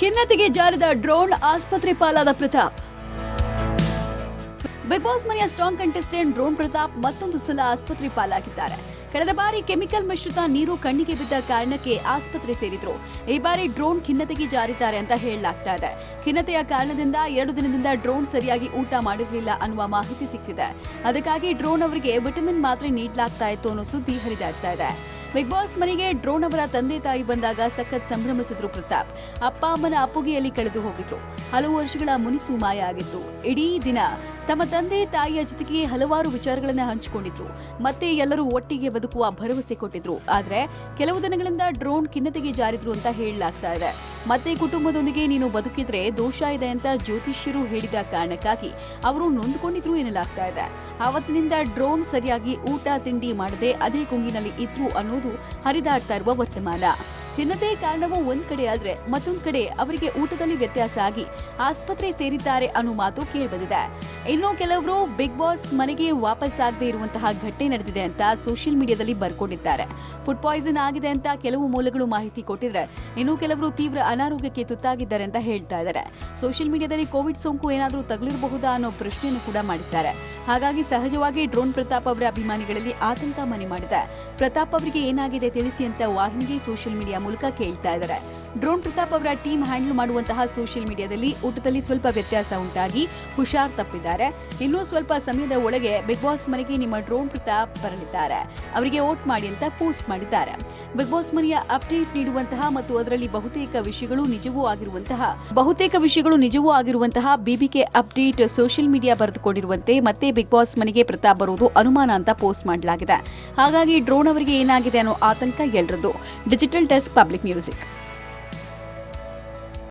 ಖಿನ್ನತೆಗೆ ಜಾರಿದ ಡ್ರೋನ್ ಆಸ್ಪತ್ರೆ ಪಾಲಾದ ಪ್ರತಾಪ್. ಬಿಗ್ ಬಾಸ್ ಮನೆಯ ಸ್ಟ್ರಾಂಗ್ ಕಂಟೆಸ್ಟೆಂಟ್ ಡ್ರೋನ್ ಪ್ರತಾಪ್ ಮತ್ತೊಂದು ಸಲ ಆಸ್ಪತ್ರೆ ಪಾಲಾಗಿದ್ದಾರೆ. ಕಳೆದ ಬಾರಿ ಕೆಮಿಕಲ್ ಮಿಶ್ರಿತ ನೀರು ಕಣ್ಣಿಗೆ ಬಿದ್ದ ಕಾರಣಕ್ಕೆ ಆಸ್ಪತ್ರೆ ಸೇರಿದ್ರು. ಈ ಬಾರಿ ಡ್ರೋನ್ ಖಿನ್ನತೆಗೆ ಜಾರಿದ್ದಾರೆ ಅಂತ ಹೇಳಲಾಗ್ತಾ ಇದೆ. ಖಿನ್ನತೆಯ ಕಾರಣದಿಂದ ಎರಡು ದಿನದಿಂದ ಡ್ರೋನ್ ಸರಿಯಾಗಿ ಊಟ ಮಾಡಿರಲಿಲ್ಲ ಅನ್ನುವ ಮಾಹಿತಿ ಸಿಕ್ಕಿದೆ ಅದಕ್ಕಾಗಿ ಡ್ರೋನ್ ಅವರಿಗೆ ವಿಟಮಿನ್ ಮಾತ್ರೆ ನೀಡಲಾಗ್ತಾ ಇತ್ತು ಅನ್ನೋ ಸುದ್ದಿ ಹರಿದಾಡ್ತಾ ಇದೆ. ಬಿಗ್ ಬಾಸ್ ಮನೆಗೆ ಡ್ರೋನ್ ಅವರ ತಂದೆ ತಾಯಿ ಬಂದಾಗ ಸಖತ್ ಸಂಭ್ರಮಿಸಿದ್ರು ಪ್ರತಾಪ್. ಅಪ್ಪ ಅಮ್ಮನ ಅಪ್ಪುಗೆಯಲ್ಲಿ ಕಳೆದು ಹೋಗಿದ್ರು. ಹಲವು ವರ್ಷಗಳ ಮುನಿಸು ಮಾಯ ಆಗಿತ್ತು. ಇಡೀ ದಿನ ತಮ್ಮ ತಂದೆ ತಾಯಿಯ ಜೊತೆಗೆ ಹಲವಾರು ವಿಚಾರಗಳನ್ನ ಹಂಚಿಕೊಂಡಿದ್ರು. ಮತ್ತೆ ಎಲ್ಲರೂ ಒಟ್ಟಿಗೆ ಬದುಕುವ ಭರವಸೆ ಕೊಟ್ಟಿದ್ರು. ಆದ್ರೆ ಕೆಲವು ದಿನಗಳಿಂದ ಡ್ರೋನ್ ಖಿನ್ನತೆಗೆ ಜಾರಿದ್ರು ಅಂತ ಹೇಳಲಾಗ್ತಾ ಇದೆ. ಮತ್ತೆ ಕುಟುಂಬದೊಂದಿಗೆ ನೀನು ಬದುಕಿದ್ರೆ ದೋಷ ಇದೆ ಅಂತ ಜ್ಯೋತಿಷ್ಯರು ಹೇಳಿದ ಕಾರಣಕ್ಕಾಗಿ ಅವರು ನೊಂದುಕೊಂಡಿದ್ರು ಎನ್ನಲಾಗ್ತಾ ಇದೆ. ಆವತ್ತಿನಿಂದ ಡ್ರೋನ್ ಸರಿಯಾಗಿ ಊಟ, ತಿಂಡಿ ಮಾಡದೆ ಅದೇ ಗುಂಗಿನಲ್ಲಿ ಇದ್ರು ಅನ್ನೋದು ಹರಿದಾಡ್ತಾ ಇರುವ ವರ್ತಮಾನ. ಖಿನ್ನತೆ ಕಾರಣವೂ ಒಂದ್ ಕಡೆ ಆದ್ರೆ ಮತ್ತೊಂದ್ ಕಡೆ ಅವರಿಗೆ ಊಟದಲ್ಲಿ ವ್ಯತ್ಯಾಸ ಆಗಿ ಆಸ್ಪತ್ರೆ ಸೇರಿದ್ದಾರೆ ಅನ್ನೋ ಮಾತು ಕೇಳಿಬಂದಿದೆ. ಇನ್ನು ಕೆಲವರು ಬಿಗ್ ಬಾಸ್ ಮನೆಗೆ ವಾಪಸ್ ಆಗದೆ ಇರುವಂತಹ ಘಟನೆ ನಡೆದಿದೆ ಅಂತ ಸೋಷಿಯಲ್ ಮೀಡಿಯಾದಲ್ಲಿ ಬರ್ಕೊಂಡಿದ್ದಾರೆ. ಫುಡ್ ಪಾಯ್ಸನ್ ಆಗಿದೆ ಅಂತ ಕೆಲವು ಮೂಲಗಳು ಮಾಹಿತಿ ಕೊಟ್ಟಿದ್ರೆ ಇನ್ನು ಕೆಲವರು ತೀವ್ರ ಅನಾರೋಗ್ಯಕ್ಕೆ ತುತ್ತಾಗಿದ್ದಾರೆ ಅಂತ ಹೇಳ್ತಾ ಇದ್ದಾರೆ. ಸೋಷಿಯಲ್ ಮೀಡಿಯಾದಲ್ಲಿ ಕೋವಿಡ್ ಸೋಂಕು ಏನಾದರೂ ತಗುಲಿರಬಹುದಾ ಅನ್ನೋ ಪ್ರಶ್ನೆಯನ್ನು ಕೂಡ ಮಾಡಿದ್ದಾರೆ. ಹಾಗಾಗಿ ಸಹಜವಾಗಿ ಡ್ರೋನ್ ಪ್ರತಾಪ್ ಅವರ ಅಭಿಮಾನಿಗಳಲ್ಲಿ ಆತಂಕ ಮನೆ ಮಾಡಿದೆ. ಪ್ರತಾಪ್ ಅವರಿಗೆ ಏನಾಗಿದೆ ತಿಳಿಸಿ ಅಂತ ವಾಹಿನಿಗೆ ಸೋಷಿಯಲ್ ಮೀಡಿಯಾ ಮೂಲಕ ಕೇಳ್ತಾ ಇದ್ದಾರೆ. ಡ್ರೋನ್ ಪ್ರತಾಪ್ ಅವರ ಟೀಮ್ ಹ್ಯಾಂಡಲ್ ಮಾಡುವಂತಹ ಸೋಷಿಯಲ್ ಮೀಡಿಯಾದಲ್ಲಿ ಊಟದಲ್ಲಿ ಸ್ವಲ್ಪ ವ್ಯತ್ಯಾಸ ಉಂಟಾಗಿ ಹುಷಾರ್ ತಪ್ಪಿದ್ದಾರೆ. ಇನ್ನೂ ಸ್ವಲ್ಪ ಸಮಯದ ಒಳಗೆ ಬಿಗ್ ಬಾಸ್ ಮನೆಗೆ ನಿಮ್ಮ ಡ್ರೋನ್ ಪ್ರತಾಪ್ ಬರಲಿದ್ದಾರೆ. ಅವರಿಗೆ ವೋಟ್ ಮಾಡಿ ಅಂತ ಪೋಸ್ಟ್ ಮಾಡಿದ್ದಾರೆ. ಬಿಗ್ ಬಾಸ್ ಮನೆಯ ಅಪ್ಡೇಟ್ ನೀಡುವಂತಹ ಮತ್ತು ಅದರಲ್ಲಿ ಬಹುತೇಕ ವಿಷಯಗಳು ನಿಜವೂ ಆಗಿರುವಂತಹ ಬಹುತೇಕ ವಿಷಯಗಳು ನಿಜವೂ ಆಗಿರುವಂತಹ ಬಿಬಿಕೆ ಅಪ್ಡೇಟ್ ಸೋಷಿಯಲ್ ಮೀಡಿಯಾ ಬರೆದುಕೊಂಡಿರುವಂತೆ ಮತ್ತೆ ಬಿಗ್ ಬಾಸ್ ಮನೆಗೆ ಪ್ರತಾಪ್ ಬರುವುದು ಅನುಮಾನ ಅಂತ ಪೋಸ್ಟ್ ಮಾಡಲಾಗಿದೆ. ಹಾಗಾಗಿ ಡ್ರೋನ್ ಅವರಿಗೆ ಏನಾಗಿದೆ ಅನ್ನೋ ಆತಂಕ ಎಲ್ರದ್ದು. Digital desk public music.